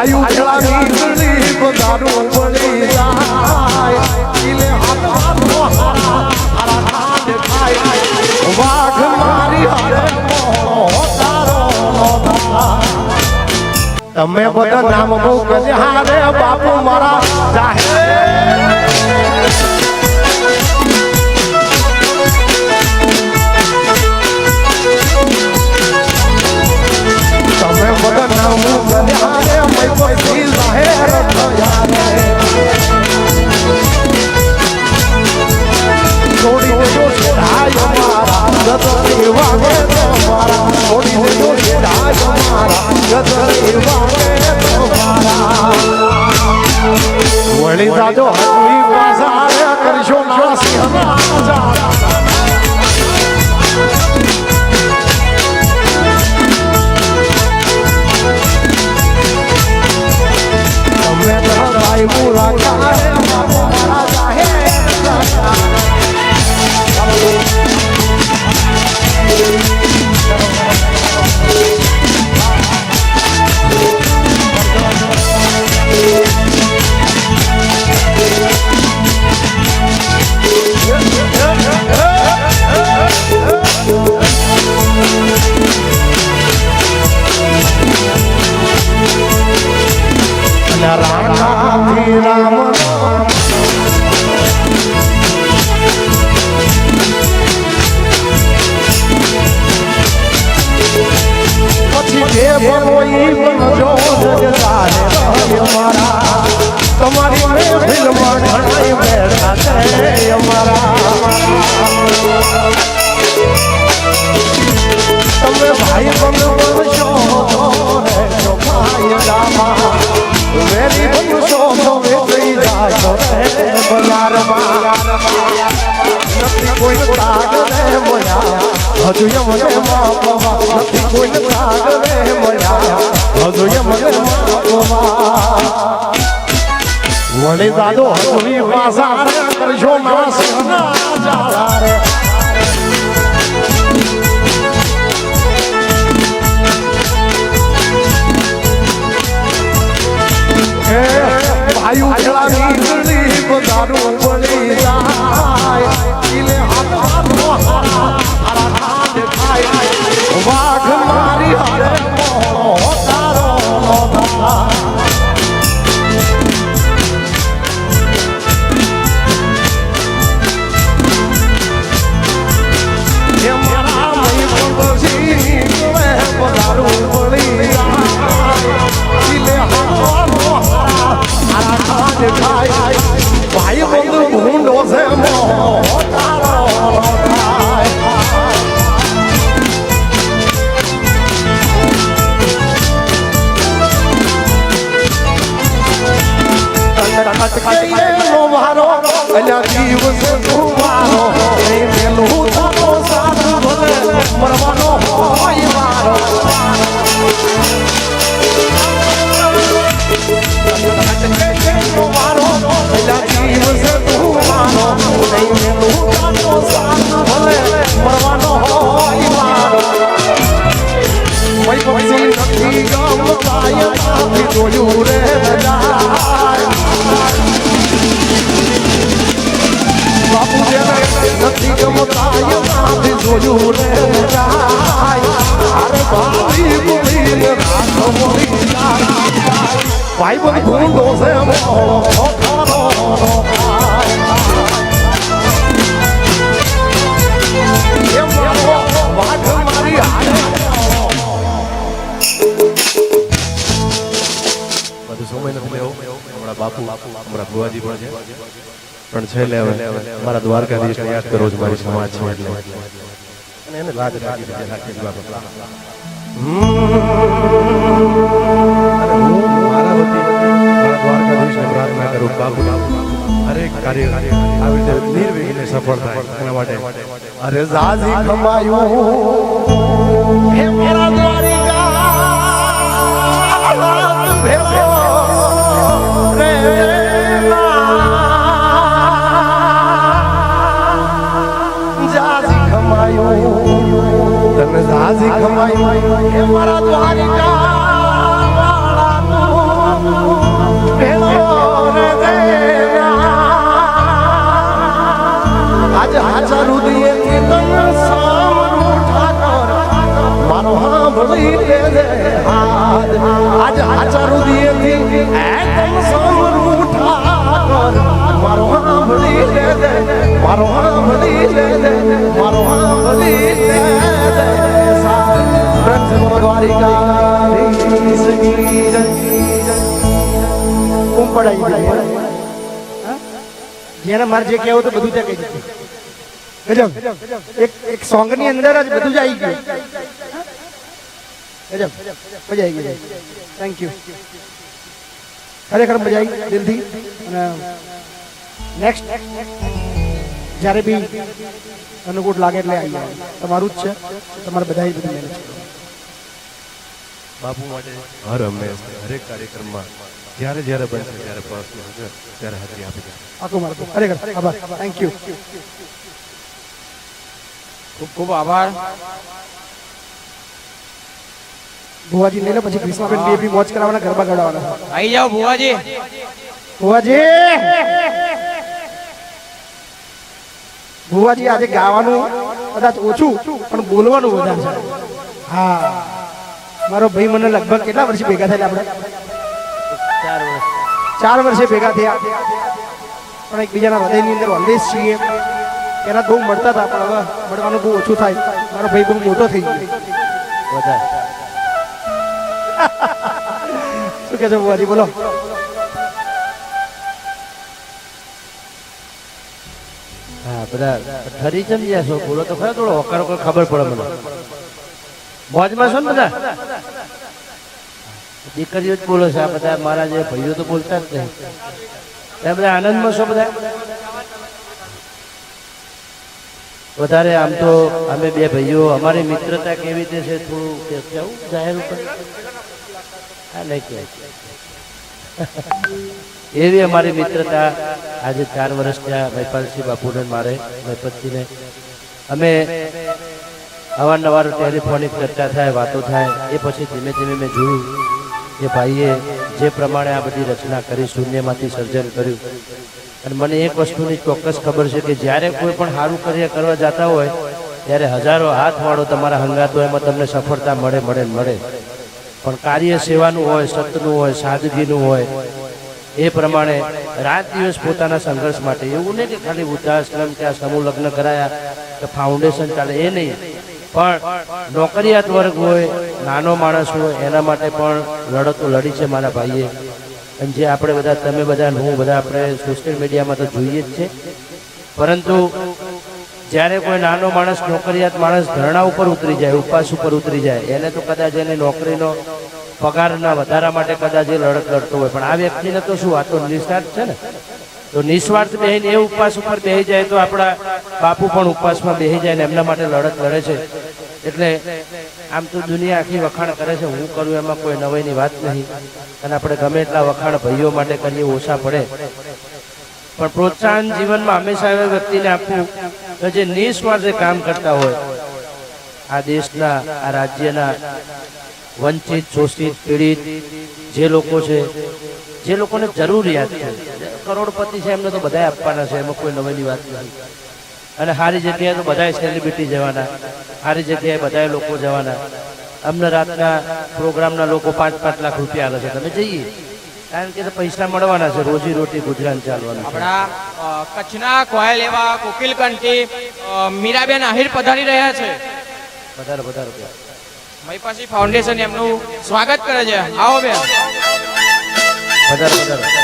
ઉછળાની ગળી બધાનું પડી જાય ઈલે હાથ હાથનો હારા હારા ખાંડ ખાય વાઘ મારી હારે મોહો તારો. તમે બધા નામ બહુ કર્યા રે બાપુ મારા જાહેર વાગે વળી જાજો હજી પાછા પછી જે બનો ઈ બનજો જગતાને રહે અમારા. તમારી મહેફિલમાં ઘણાય બેઠા છે અમારા. તમે ભાઈ બનશો તો વેચી હજુ દાદો હજુ પાસા રે કરશો ના સિંહના જાળા રે પડી જાય. ઇલે હાથ અલ્યા દિવસ તુવારો એ મેલું તારો સાથ ભલે મરવાનો હોય મારો. વારો અલ્યા દિવસ તુવારો એ મેલું તારો સાથ ભલે મરવાનો હોય મારો. પછી નથી ગમતાય નથી જોયું રે જાય જોયું રે જાય અરે ભાઈ બોલીને બોલી જાય ભાઈ બંધ ભૂંડો છે મારી બાપુ હમણાં ભુવાજી પણ છે. પણ છેલ્લે હવે મારા દ્વારકાધીશને યાદ કરો છો, મારી સમાજ છે એટલે. અને એને લાજ રાખી રાખી દીધી બાપા. અને હું મારા વતી પ્રાર્થના કરું, બાપુ. હરેક કાર્ય આવી રીતે નિર્વિઘ્ને સફળ થાય એના માટે. અરે જાજી કમાયું હે એ મારા દ્વારિકા વાળા તું ભેળો રે દેવા આજ હાચા રુદિયે થી તન સામરું ઠાકર. મારો હાંભળી લે દે હાથ લે મારો હાંભળી લે જેને મારે જે કહેવું તો બધું ત્યાં કહી એક એક સોંગની અંદર જ બધું જ આવી ગયું. ગજબ. મજા આવી ગઈ થેન્ક યુ ખરેખર મજા આવી દિલથી. અને નેક્સ્ટ જ્યારે બી અનુકૂળ લાગે એટલે આવી તમારું જ છે. તમારે બધા બધું મેનેજ કરો. બાપુ માટે હર હંમેશ હરેક કાર્યક્રમમાં જ્યારે જ્યારે બનશે ત્યારે હાજર ત્યારે હાજરી આપી ખરેખર આભાર. થેન્ક યુ ખૂબ ખૂબ આભાર. ભુવાજી લઈ લો પછી ગ્રીષ્માબેન બે બી મોજ કરાવવાના ગરબા ગડાવવાના આવી જાઓ ભુવાજી. ભુવાજી! ભુવાજી આજે ગાવાનું કદાચ ઓછું પણ બોલવાનું વધારે છે. હા. મારો ભાઈ મને લગભગ કેટલા વર્ષે ભેગા થયેલા આપણે? ચાર વર્ષે. ભેગા થયા. પણ એકબીજાના હૃદયની અંદર ઓલવેઝ છીએ. એના બહુ મળતા હતા પણ હવે મળવાનું બહુ ઓછું થાય. મારો ભાઈ બહુ મોટો થઈ ગયો. શું કહેશો બુવાજી બોલો. હા બધા ફરી ચમ ગયા છો? બોલો તો ખરા થોડો હોકારો ખબર પડે મને. મોજમાં છો ને બધા? દીકરીઓ જ બોલો છે. આ બધા મારા જે ભાઈઓ તો બોલતા જ નહીં. તમે બધા આનંદમાં છો બધા? વધારે આમ તો અમે બે ભાઈઓ, અમારી મિત્રતા કેવી રીતે છે થોડું કેવું? જાહેર ઉપર. હા, નહીં કે એવી અમારી મિત્રતા આજે ચાર વર્ષ થયા મહિપાલસિંહ બાપુને મારે, મહિપતજીને. અમે અવારનવાર ટેલિફોનિક ચર્ચા થાય, વાતો થાય, એ પછી ધીમે ધીમે મેં જોયું. કે ભાઈએ જે પ્રમાણે આ બધી રચના કરી, શૂન્યમાંથી સર્જન કર્યું. અને મને એક વસ્તુની ચોક્કસ ખબર છે કે જ્યારે કોઈ પણ સારું કાર્ય કરવા જતા હોય, ત્યારે હજારો હાથ વાળો તમારા હંગાતો એમાં તમને સફળતા મળે મળે મળે. પણ કાર્ય સેવાનું હોય, સતનું હોય, સાદગીનું હોય, એ પ્રમાણે રાત દિવસ પોતાના સંઘર્ષ માટે, એવું નહીં કે ખાલી વૃદ્ધાશ્રમ કે આ સમૂહ લગ્ન કરાયા, કે ફાઉન્ડેશન ચાલે, એ નહીં. પણ નોકરિયાત વર્ગ હોય નાનો માણસ હોય, એના માટે પણ લડતો લડી છે મારા ભાઈએ. અને જે આપણે બધા, તમે બધા હું બધા આપણે સોશિયલ મીડિયામાં તો જોઈએ જ છે. પરંતુ જ્યારે કોઈ નાનો માણસ, નોકરિયાત માણસ ધરણા ઉપર ઉતરી જાય, ઉપવાસ ઉપર ઉતરી જાય, એને તો કદાચ એને નોકરીનો પગારના વધારા માટે કદાચ એ લડત લડતો હોય. પણ આ વ્યક્તિને તો શું, આ તો નિસ્વાર્થ છે ને? તો નિસ્વાર્થ બેહીને એ ઉપવાસ ઉપર બેહી જાય તો આપણા બાપુ પણ ઉપવાસમાં બેહી જાય ને એમના માટે લડત લડે છે. એટલે આમ તો દુનિયા આખી વખાણ કરે છે, હું કરું એમાં કોઈ નવાઈની વાત નહીં. અને આપણે ગમે એટલા વખાણ ભાઈઓ માટે કરીએ, ઓછા પડે. પણ પ્રોત્સાહન જીવનમાં હંમેશા એવા વ્યક્તિને આપવું, કે જે નિસ્વાર્થે કામ કરતા હોય. આ દેશના, આ રાજ્યના વંચિત, શોષિત, પીડિત જે લોકો છે, જે લોકોને જરૂરિયાત છે. કરોડપતિ છે, એમને તો બધાય આપવાના છે, એમાં કોઈ નવાઈની વાત નથી. અને સારી જગ્યાએ તો બધાય સેલિબ્રિટી જવાના. સારી જગ્યાએ બધાય લોકો જવાના. અમને રાતના પ્રોગ્રામના લોકો પાંચ પાંચ લાખ રૂપિયા આવે છે. તમે જઈએ. કારણ કે તો પૈસા મળવાના છે. રોજી રોટી ગુજરાન ચાલવાનું આપણા કચ્છના કોયલ એવા કોકિલ કંઠી મીરાબેન આહિર પધારી રહ્યા છે. વધારે વધારે મહિપાસી ફાઉન્ડેશન એમનું સ્વાગત કરે છે. આવો બેન. વધારે વધારે.